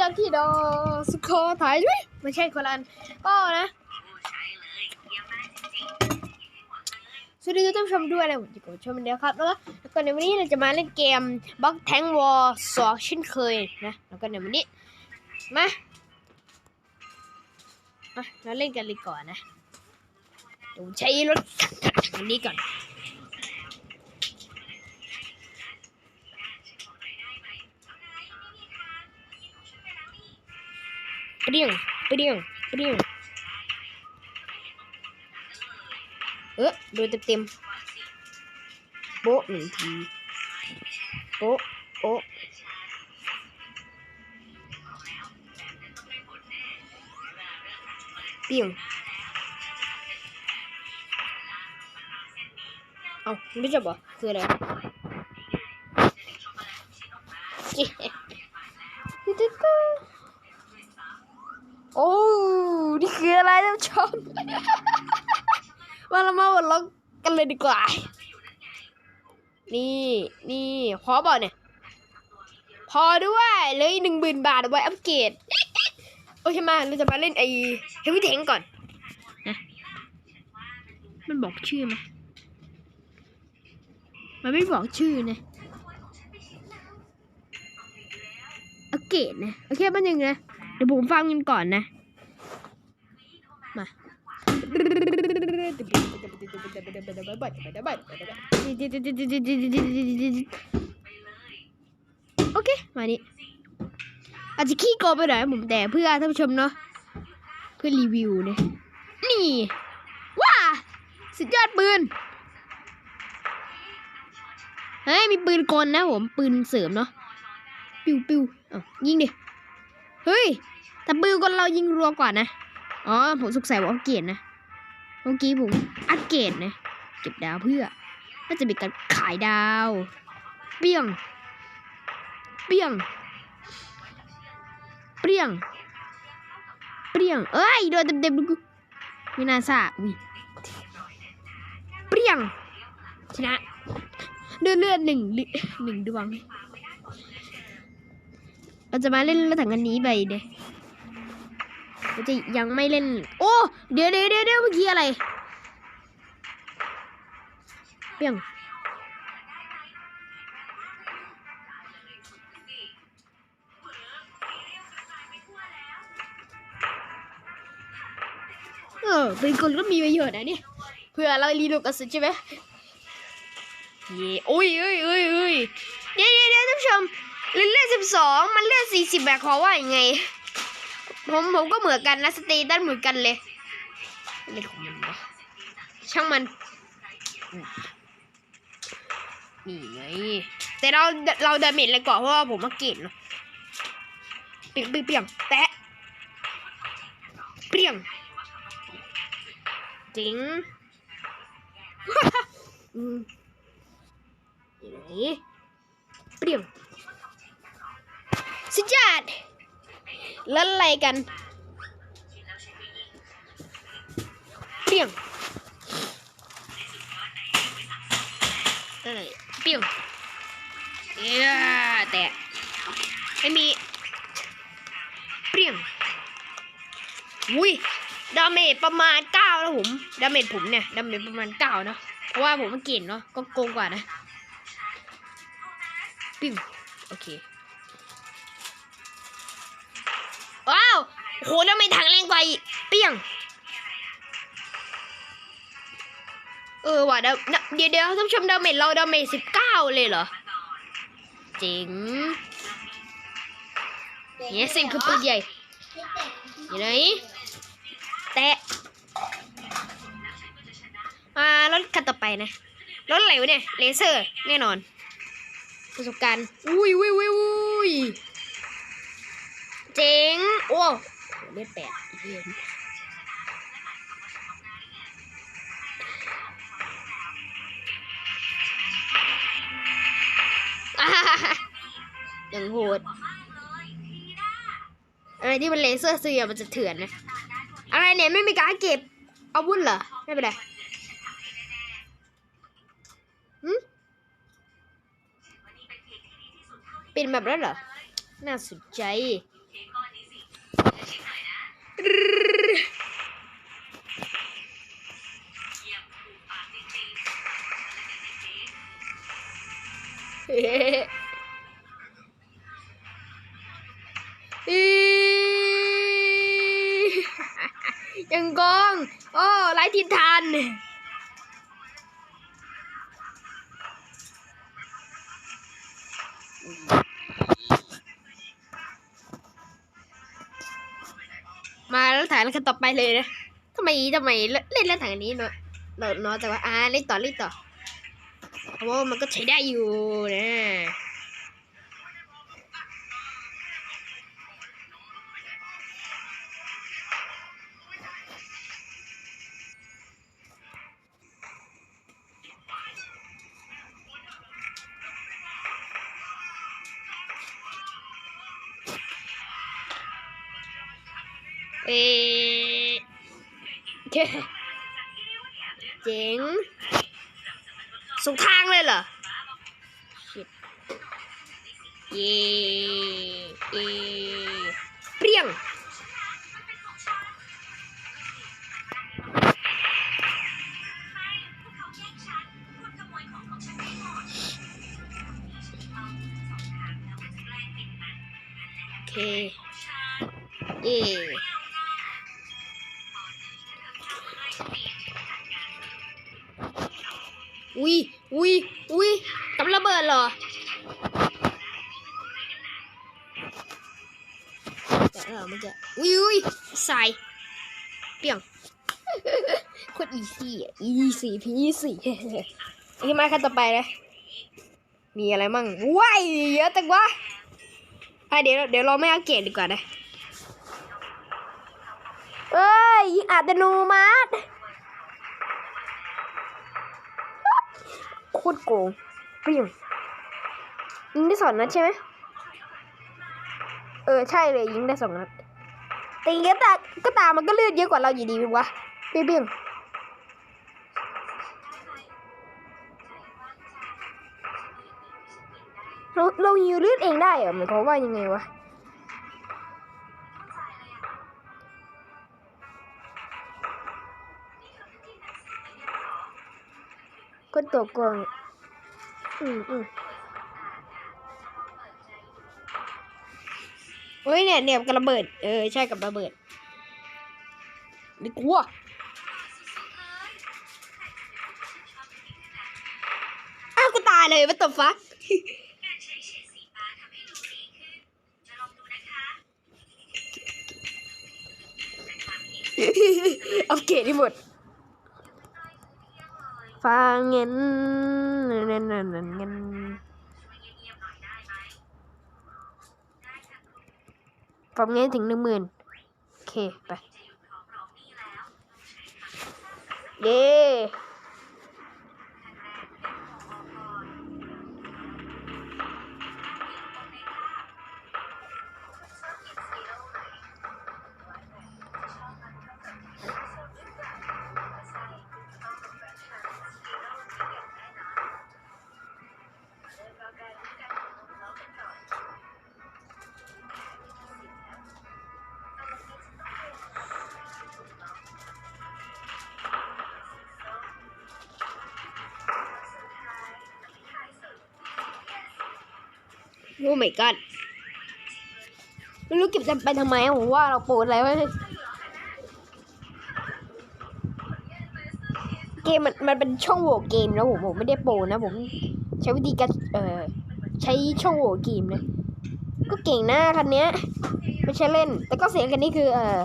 จากที่ดอสุโขทัยด้วยไม่ใช่คนอันก็นะสวัสดีท่านผู้ชมด้วยนะผมจิโกชมเดียวครับแล้วก็แล้วก็ในวันนี้เราจะมาเล่นเกมบล็อกแทงวอลสองเช่นเคยนะแล้วก็ในวันนี้มามาเราเล่นกันเลยก่อนนะเดี๋ยวใช้รถคันนี้ก่อน เปรี้ยงเปรี้ยงเปรี้ยงเออโดนเต็มๆโป๊ะหนึ่งทีโป๊ะโป๊ะเปรี้ยงเอาไม่จบเหรอคืออะไรเจ๊ติ๊กต๊อก โอ้นี่คืออะไรท่านผู้ชมมาเรามาหมดล็อกกันเลยดีกว่า นี่นี่พอเปล่าเนี่ย พอด้วยเลยหนึ่งหมื่นบาทเอาไว้อัปเกรดโอเคมาเราจะมาเล่นไอ้เฮฟวี่แทงก่อนนะมันบอกชื่อไหมมันไม่บอกชื่อนะอัปเกรดนะโอเคมันยังไงเดี๋ยวผมฟังกันก่อนนะ โอเค มานี่อาจจะขี้โกงไปหน่อยผมแต่เพื่อท่านผู้ชมเนาะเพื่อรีวิวเนี่ยนี่ว้าสุดยอดปืนเฮ้ยมีปืนกลนะผมปืนเสริมเนาะปิวปิวเอายิงดิเฮ้ยแต่ปืนกลเรายิงรัวกว่านะอ๋อผมสงสัยว่าอัปเกรดนะ เมื่อกี้ผมอัปเกรดนะเก็บดาวเพื่อน่าจะเป็นการขายดาว เปี้ยง เปี้ยง เปี้ยง เปี้ยง เอ้ย โดนเต็มๆกูไม่น่าซาอุ้ยเปี้ยง ชนะเลือดเลือดหนึ่งลิหนึ่งดวง เราจะมาเล่นรถถังอันนี้ไปเด้ เราจะยังไม่เล่น โอ้ เดี๋ยวเดี๋ยวเดี๋ยวเมื่อกี้อะไรเปียงเออเป็นคนก็มีประโยชน์นะเนี่ยเพื่อเรารีโหลดกระสุนใช่ไหมเย่โอ้ยเอ้ยเอ้ยเอ้ยเดี๋ยวเดี๋ยวเดี๋ยวท่านผู้ชมเลือดสิบสองมันเลือดสี่สิบแบบขามว่ายังไง ผมผมก็เหมือนกันนะสเตตัสเหมือนกันเลยอะไรของมันวะช่างมัน นี่ไงแต่เราเราดาเมจเลยก่อนเพราะว่าผมมาเก่งเนาะเปียงเปียงเปียงแตะเปียงจริงอืมอยู่เปียงสุดยอด เล่นอะไรกันเปรี้ยงเอ้ยเปรี้ยงเอ้ยแต่ไม่มีเปรี้ยงอุ้ยดาเมจประมาณเก้าแล้วผมดาเมจผมเนี่ยดาเมจประมาณเก้าเนาะเพราะว่าผมมันเก่งเนาะก็โกงกว่านะปิ้งโอเค โหดาเมจถังแรงกว่าอีกเปี้ยง เออว่ะดาเดี๋ยวเดี๋ยวท่านผู้ชมดาเมจเราดาเมจสิบเก้าเลยเหรอเจ๋งเนี่ยสิ่งคือปืนใหญ่อยู่ไหนแตะมารถคันต่อไปนะรถอะไรวะเนี่ยเลเซอร์แน่นอน ประสบการณ์ อุ้ยอุ้ยอุ้ยอุ้ยเจ๋งโอ้ เลือดแปดเหี้ยอ่าฮ่าฮ่าฮ่าอย่างโหด อะไรที่มันเลเซอร์เสียมันจะเถื่อนนะ อะไรเนี่ยไม่มีการเก็บอาวุธเหรอ ไม่เป็นไรหืมเป็นแบบนั้นเหรอ น่าสนใจ ยังกอง โอ้ไร้ทิศทานมาแล้วกันต่อไปเลยนะทำไมทำไมเล่นเล่นถังนี้เนาะเนาะเนาะแต่ว่าอ่าเล่นต่อเล่นต่อเพราะว่ามันก็ใช้ได้อยู่นะ ส่งทางเลยเหรอเย่เย่เปรี้ยง โคตรอีซี่อีซี่พีซี่นี่มาขั้นต่อไปเลยมีอะไรมั่งว้ายเยอะจังวะอะเดี๋ยวเดี๋ยวเราไม่เอัปเกรดดีกว่านะเอ้ยยิงอัตโนมัติโคตรโกงเปรี้ยงยิงได้สองนัดใช่ไหมเออใช่เลยยิงได้สองนัดแต่ยิงก็ตาก็ตามมันก็เลือดเยอะกว่าเราอยู่ดีวะ เปรี้ยงเราเรายิงเลือดเองได้เหรอหมายความว่ายังไงวะก็ตกกอนอืมอืมเฮ้ยเนี่ยเนี่ยกับระเบิด เออ ใช่กับระเบิดไม่กลัวาวกูตายเลยวัตถุฟักเอาเกตที่หมดฟังเงินเงินเงินเงินเงินเงินฟังเงินถึงหนึ่งหมื่นโอเค ไป เย้ โอ้ my god ไม่รู้เก็บจำไปทำไมผมว่าเราโปรดอะไรไว้เกมมันมันเป็นช่องโหว่เกมนะผมผมไม่ได้โปรนะผมใช้วิธีการเอ่อใช้ช่องโหว่เกมนะก็เก่งนะคันนี้ไม่ใช่เล่น แต่ก็เสียงคันนี้คือเอ่อ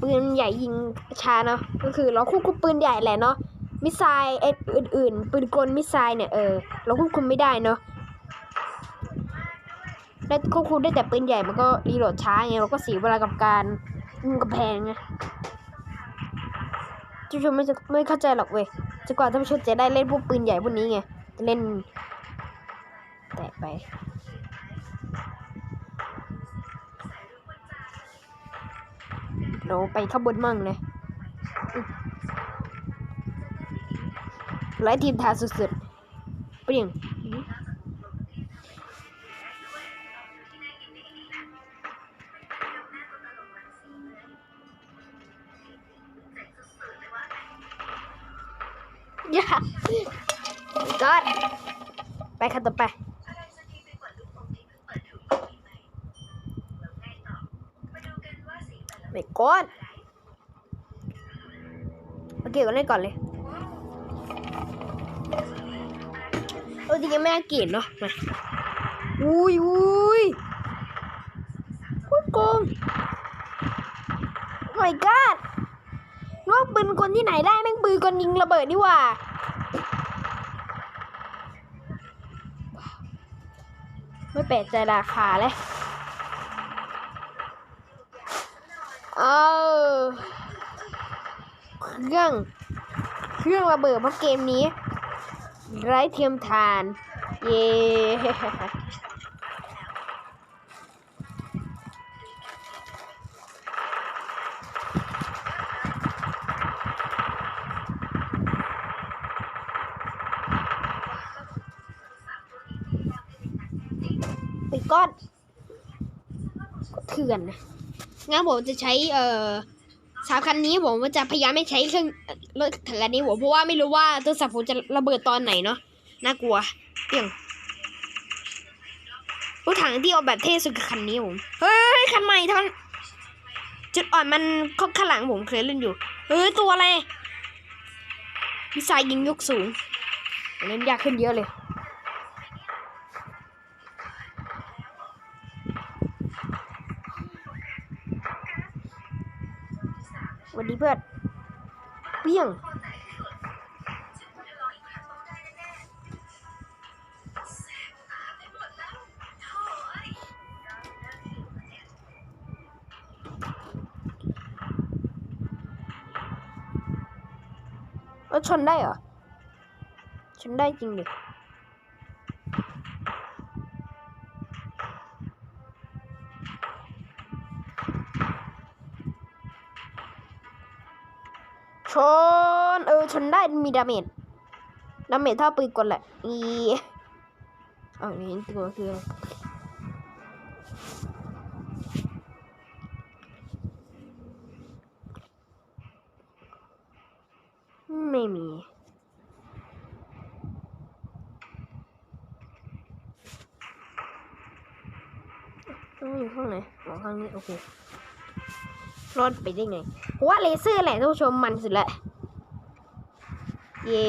ปืนใหญ่ยิงชาเนาะก็คือเราควบคุมปืนใหญ่แหละเนาะมิสไซล์เอ็ดอื่นๆปืนกลมิสไซล์เนี่ยเออเราควบคุมไม่ได้เนาะ ได้ควบคุมได้แต่ปืนใหญ่มันก็รีโหลดช้าไงเราก็เสียเวลากับการยิงกำแพงไงท่านผู้ชมไม่จะไม่เข้าใจหรอกเว้ยจนกว่าท่านผู้ชมจะได้เล่นพวกปืนใหญ่พวกนี้ไงจะเล่น แตะไปเราไปข้างบนมั่งเลยไล่ทีมทาสุดๆ เปรี้ยง ไม่ก้อนโอเคก็เล่นก่อนเลยเออจริงๆไม่น่าเกลียดเนาะมาอุ้ยอุ้ยคตรโกง my god งอกปืนกลที่ไหนได้แม่งปืนกลยิงระเบิดนี่ว่าไม่แปลกใจราคาเลย เอา เครื่อง เครื่องระเบิดเพราะเกมนี้ ไร้เทียมทาน เย้ไปก้อนเถื่อนนะงั้นผมจะใช้เอ่อ สามคันนี้ผมจะพยายามไม่ใช้เครื่องเอ่อรถถังคันนี้ผมเพราะว่าไม่รู้ว่าโทรศัพท์ผมจะระเบิดตอนไหนเนาะน่ากลัวเปียงรถถังที่ออกแบบเท่สุดคือคันนี้ผมเฮ้ยคันใหม่ท่านจุดอ่อนมันข้างหลังผมเคยเล่นอยู่เฮ้ยตัวอะไรมิสไซยิงยกสูงเล่นยากขึ้นเยอะเลย ดีเพื่อนเปี้ยงเออชนได้เหรอ ชนได้จริงดิ นเออชนได้มีดาเมจดาเมจเท่าปืนกลแหละอีเอาอย่างนี้ตัวคืออะไรไม่มีต้องอยู่ข้างไหนข้างนี้ โอเค รอดไปได้ไงเพราะว่าเลเซอร์แหละท่านผู้ชมมันสุดแหละเย้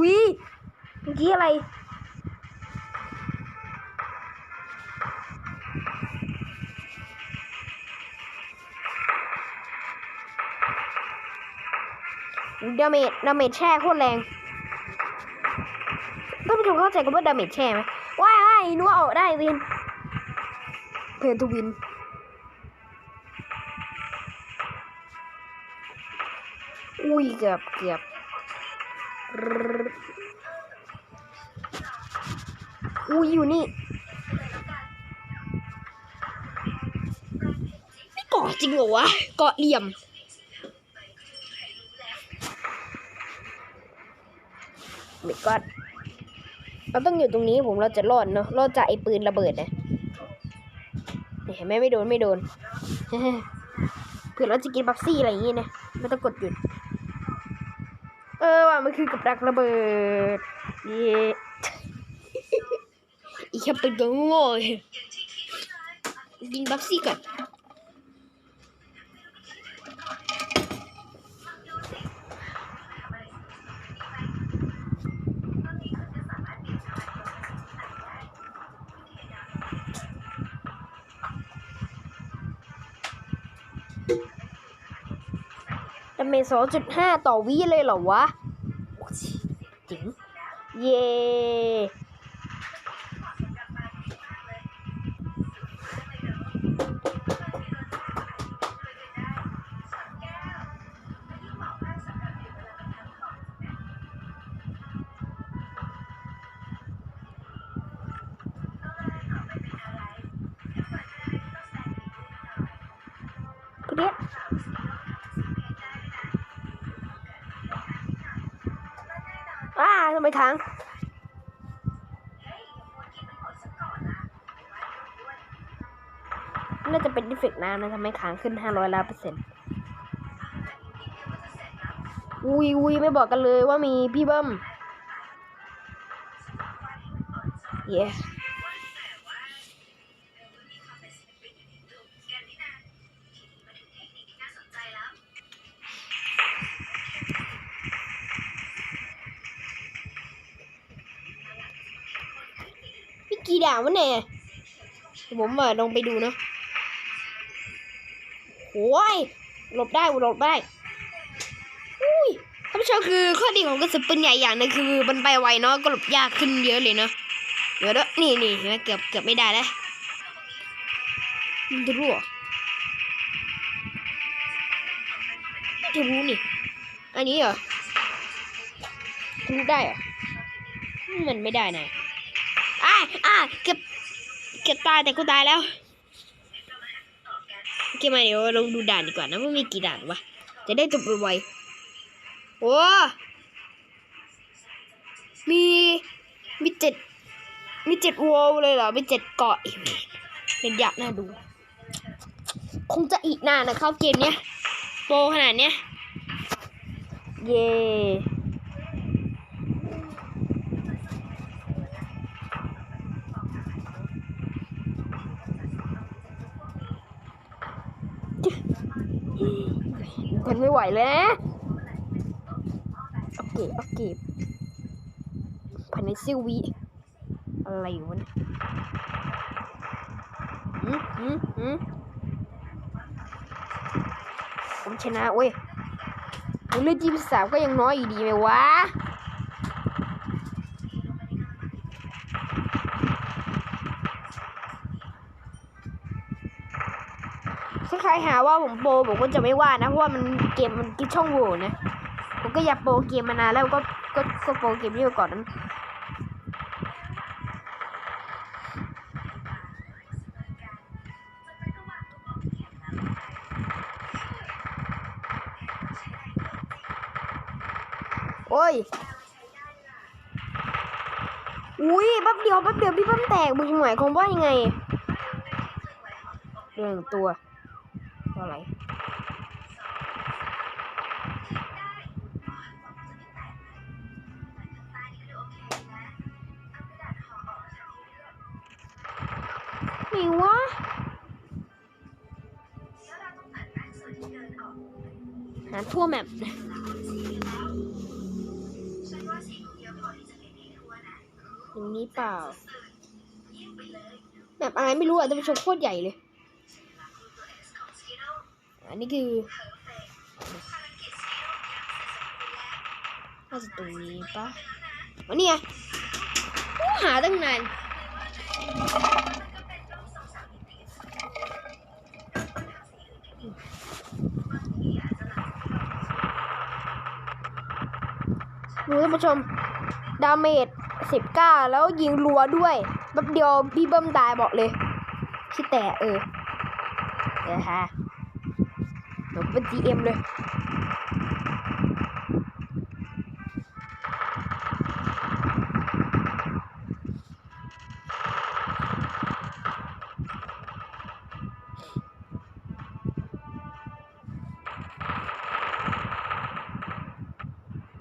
วิเมื่อกี้อะไรดาเมจดาเมจแช่โคตรแรงท่านผู้ชมเข้าใจกันว่าดาเมจแช่ไหมว้ายนึกว่าออกได้วิน เพนทูวินอุ้ยเกือบเกือบอุ้ยอยู่นี่ไม่เกาะจริงเหรอวะเกาะเหลี่ยมไม่ก็เราต้องอยู่ตรงนี้ผมเราจะรอดเนาะรอดจากไอ้ปืนระเบิดนะนี่ เห็นไหมไม่โดนไม่โดนเผื่อเราจะกินบัฟซี่อะไรอย่างงี้นะไม่ต้องกดหยุด เออว่ามันคือกับดักระเบิดเย่อีกแค่เป็นตัวงงเลยกินบัฟซี่ก่อน ดาเมจสองจุดห้าต่อวิเลยเหรอวะจริง เย่ น่าจะเป็นดิเฟกต์น้ำนะทำไมค้างขึ้นห้าร้อยล้านเปอร์เซ็นต์อุ้ยอุ้ยไม่บอกกันเลยว่ามีพี่เบิ้มเย้พี่กี่ด่างวะเนี่ยเดี๋ยวผมมาลองไปดูนะ โอ้ยหลบได้หลบได้อุ้ยท่านผู้ชมคือข้อดีของกระสุนปืนใหญ่อย่างนึงคือมันไปไวเนาะก็หลบยากขึ้นเยอะเลยเนาะเดี๋ยวด้วยนี่นี่เห็นไหมเกือบเกือบไม่ได้แล้วมันจะรั่วจะรู้นี่ อันนี้เหรอทะลุได้เหรอ มันไม่ได้นะอะอะเก็บ เก็บตายแต่กูตายแล้ว เคมาเดี๋ยวเราดูด่านดีกว่านะว่ามีกี่ด่านวะ จะได้จบไวๆโอ้มีมีเจ็ดมีเจ็ดวอลเลยเหรอ มีเจ็ดเกาะอีกเป็นยากน่าดู คงจะอีกนานนะเข้าเกมเนี้ยโปขนาดเนี้ย เย่ ไม่ไหวแล้วนะโอเคโอเคภายในซิวิอะไรวะเนี่ยอืมอืมอืมผมชนะเว้ยเลือดยี่สิบสามก็ยังน้อยอยู่ดีไหมวะ ถ้าใครหาว่าผมโปรผมก็จะไม่ว่านะเพราะว่ามันเกมมันกินช่องโหว่นะผมก็อยากโปรเกมมานานแล้วก็ก็ก็โปรเกมนี้ก่อนนั้นโอ้ย อุ้ยแป๊บเดียวแป๊บเดียวพี่เพิ่มแตกมึงหมายความว่ายังไงเรื่องตัว อะไรไหนวะหาทั่วแมปอย่างนี้เปล่าแมปอะไรไม่รู้อะจะไปชมโคตรใหญ่เลย อันนี้คือน่าจะตรงนี้ปะวันนี้ไงอู้หาตั้งนานดูท่านผู้ชม ดาเมจสิบเก้าแล้วยิงรัวด้วยแป๊บเดียวพี่เบิ้มตายบอกเลยคิดแต่เออเดี๋ยวฮะ เดี๋ยวเป็น GM เลย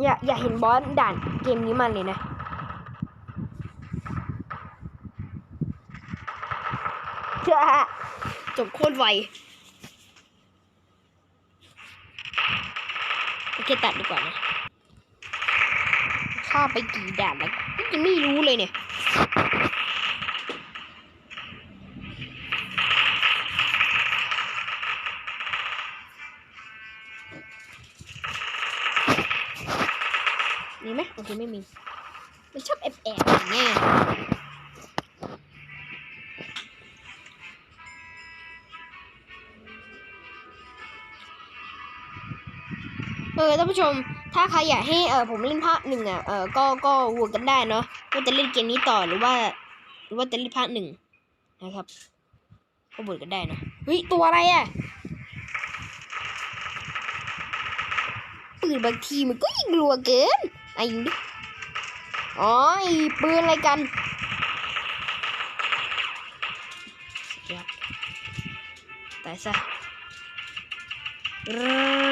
อย่าอย่าเห็นบอสด่านเกมนี้มันเลยนะ เชื่อจบโคตรไว โอเคตัดดีกว่านะข้าไปกี่ด่านแล้วยังไม่รู้เลยเนี่ยมีไหมโอเคไม่มี ผู้ชม ถ้าใครอยากให้เออผมเล่นภาคหนึ่งอะเออก็ก็โหวกันได้เนาะว่าจะเล่นเกมนี้ต่อหรือว่า หรือว่าจะเล่นภาคหนึ่งนะครับก็โหวตกันได้นะเฮ้ยตัวอะไรอะปืนบางทีมันก็ยิงรัวเกินไอ้ยิงดิอ๋อไอ้ปืนอะไรกันสุดยอดตายซะ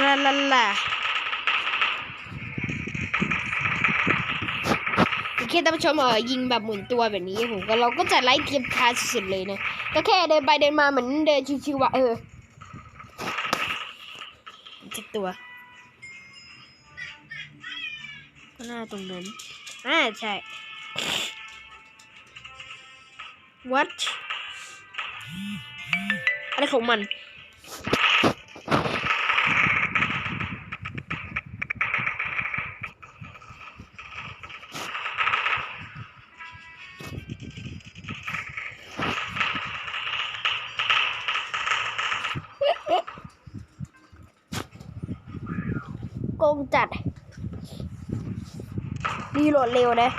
ลาลาลา ท่านผู้ชมเออยิงแบบหมุนตัวแบบนี้ผมก็เราก็จะไล่เทียบคาสุดๆเลยนะ ก็แค่เดินไปเดินมาเหมือนเดินชิวๆว่าเออเจ็บตัวก็น่าตรงนั้นอ่าใช่ what อะไรของมัน ดเร็วนะ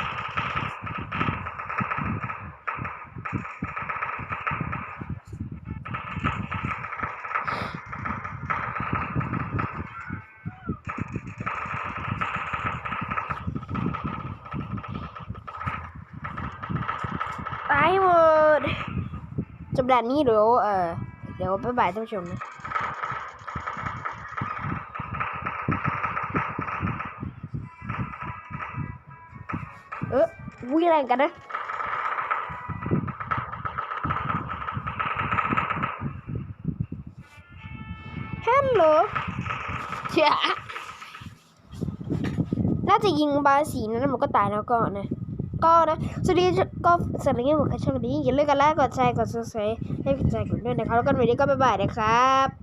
ตายหมดจบด่านนี้เดี๋ยวเออเดี๋ยวไปบ่ายท่านผู้ชมนะ วิ่งแรงกันนะฮัลโหลเชี่น่าจะยิงบาสีนั้นมันก็ตายแล้วก็นะก็นะสวัสดีก็สำหรับที่ผมใครชอบแบบนี้อย่าลืมกันไลค์กดแชร์กดซับสไครต์ให้กดใจผมด้วยนะครับแล้วก็วันนี้ก็บ๊ายบายนะครับ